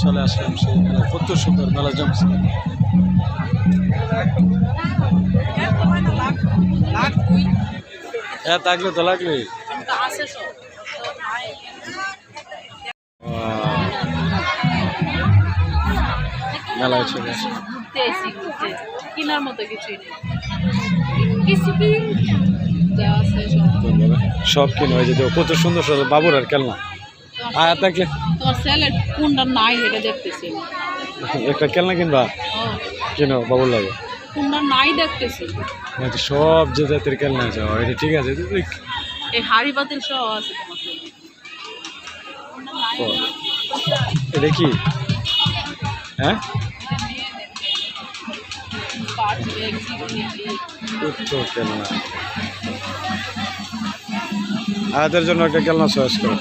চলে আসলাম সেই মেলা কত সুন্দর মেলা জমছে। হ্যাঁ থাকলে তো লাগবে। মেলায় চলে সব কিনে হয়ে যেত কত সুন্দর সুন্দর বাবুর আর খেলনা। আয়া থাকলে তোমার স্যালেড কোনটা নাই এটা দেখতেছি। একটা খেলনা কিনবা? ও, কিনো বাবুর লাগে। কোনটা নাই দেখতেছি। এটা সব যে জাতের খেলনা আছে এটা ঠিক আছে এই হাড়ি পাতিল সহ আছে এটা কি? হ্যাঁ? পাঁচ ব্যাগ খেলনা আয়াদের জন্য একটা খেলনা চয়েস করো।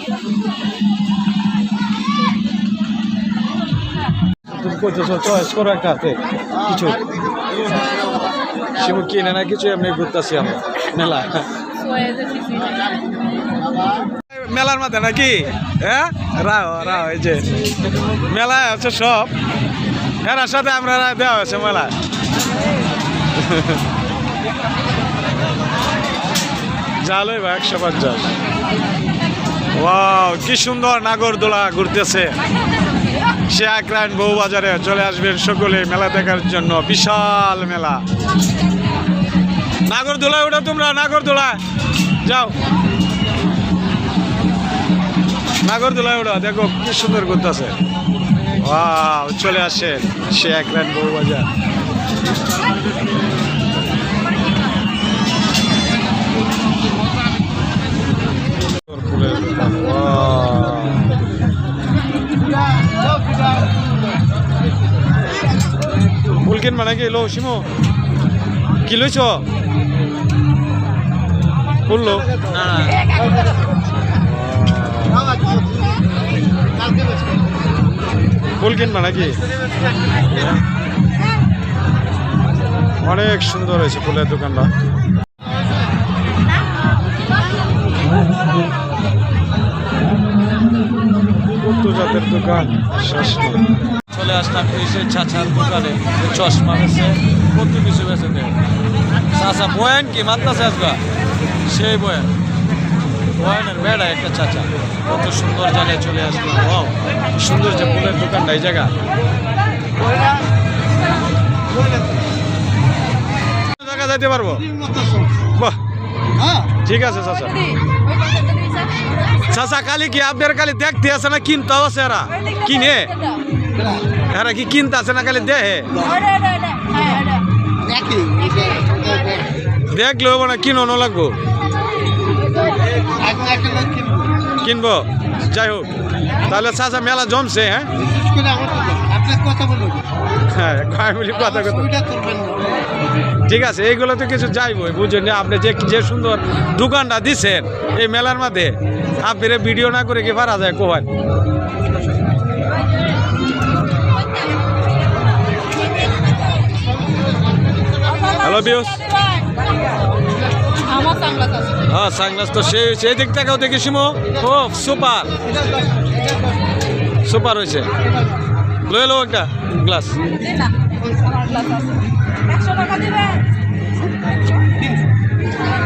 তুমি কইতেছো চয়েস করো একটা হাতে, কিছু। শিবু কিনে না কিছু, এমনি ঘুরতেছি আমরা, মেলা। মেলার মাঝে নাকি? হ্যাঁ? রাও রাও, এই যে। মেলায় আছে সব। এরার সাথে আমরা দেওয়া হয়েছে মেলায়। জালই বা একশো পঞ্চাশ ওয়াও, কি সুন্দর নাগরদোলা ঘুরতেছে। সে আক্রাইন বউ বাজারে চলে আসবেন সকলে মেলা দেখার জন্য, বিশাল মেলা। নাগরদোলায় ওটা তোমরা, নাগরদোলায়। যাও। নাগরদোলায় ওটা দেখো কি সুন্দর ঘুরতেছে। ওয়াও, চলে আসে সে আক্রাইন বউ ফুল কিনবা নাকি লো শিমো? কি লইছ? ফুল লো ফুল কিনবা নাকি অনেক সুন্দর হয়েছে ফুলের দোকানটা। কত দোকান শেষ নেই। চলে আসলাম এসে চাচার দোকানে। চশমা বেছে কত কিছু বেছে দেয়। চাচা বয়ান কি? মাত্রাছে আজকা সেই বয়ান। বয়ানের বেড়া একটা চাচা। কত সুন্দর জায়গায় চলে আসলো। ও সুন্দর যে ফুলের দোকানটা এই জায়গা। জায়গা যাইতে পারব? বাহ ঠিক আছে চাচা। চাচা কালি কি আপনার কালি দেখতে আছে না কিনতে আছে এরা? কিনে? এরা কি কিনতে আছে না খালি দেহে দেখলে হব না কিনো ন লাগবো। কিনবো? যাই হোক তাহলে চাচা মেলা জমছে হ্যাঁ? হ্যাঁ কয় মিনিট কথা কথা ঠিক আছে এইগুলো তো কিছু যাইবই, বুঝছেন? যে আপনি যে যে সুন্দর দোকানটা দিছেন এই মেলার মধ্যে আপনি ভিডিও না করে কি পারা যায় কোহান হ্যালো আছে হ্যাঁ সাংলাস তো সেই সেই দিক থেকেও দেখি সিমো ও সুপার সুপার হয়েছে লয়ে লো একটা গ্লাস দে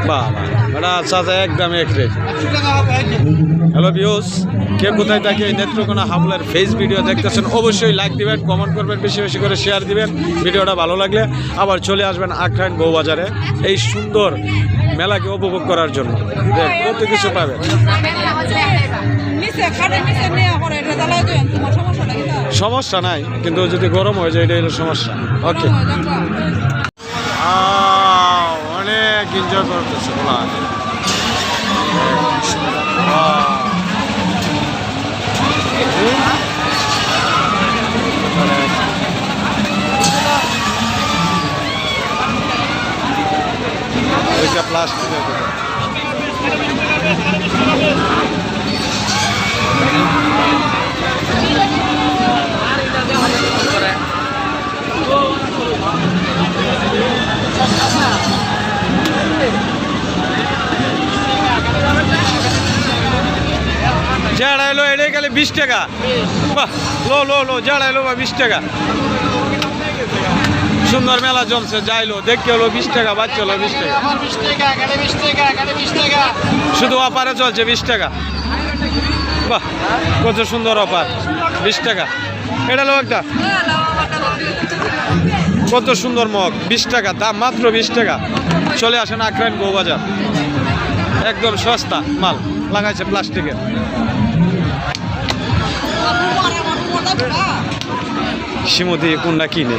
বাহ আমার আচ্ছা বাহ বাহ চাচা একদম এক রেট। হ্যালো বিউস কে কোথায় থাকে এই নেত্রকোনা হামলার ফেস ভিডিও দেখতেছেন অবশ্যই লাইক দিবেন কমেন্ট করবেন বেশি বেশি করে শেয়ার দিবেন। ভিডিওটা ভালো লাগলে আবার চলে আসবেন আখরাইন বউবাজারে এই সুন্দর মেলাকে উপভোগ করার জন্য। দেখ কত কিছু পাবেন? সমস্যা নাই কিন্তু যদি গরম হয়ে যায় এটা হলো সমস্যা। ওকে অনেক এনজয় করতেছে বলা বিশ টাকা। বাহ, লো লো লো জাড়াই লো বা বিশ টাকা। সুন্দর মেলা জমছে, যাইলো, দেখতে হলো বিশ টাকা বাচ্চা হলো বিশ টাকা। শুধু অপারে চলছে বিশ টাকা। বাহ, কত সুন্দর অফার, বিশ টাকা। এটা লো একটা। কত সুন্দর মগ, বিশ টাকা, দাম মাত্র বিশ টাকা। চলে আসেন আক্রাইন বউবাজার। একদম সস্তা মাল, লাগাইছে প্লাস্টিকের। সিমতি কোনটা কিনে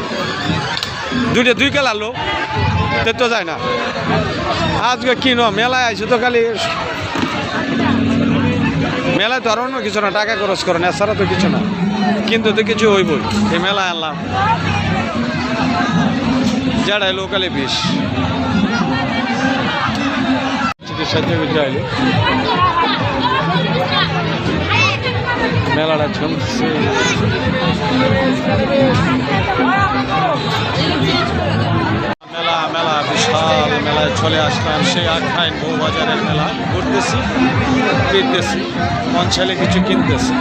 দুইটা দুই কাল আলো তে তো যায় না। আজকে কিনো মেলায় আইছো তো খালি। মেলায় তো আর অন্য কিছু না, টাকা খরচ করে না, এছাড়া তো কিছু না। কিন্তু তো কিছু হইবই, এই মেলায় আনলাম যাড়াই লোকালে বিষ চিকিৎসা মেলাটা জমছে মেলা মেলা বিশাল মেলায় চলে আসলাম। সেই আখ্যান বউবাজারের মেলা। ঘুরতেছি, ফিরতেছি, মন ছেলে কিছু কিনতেছি।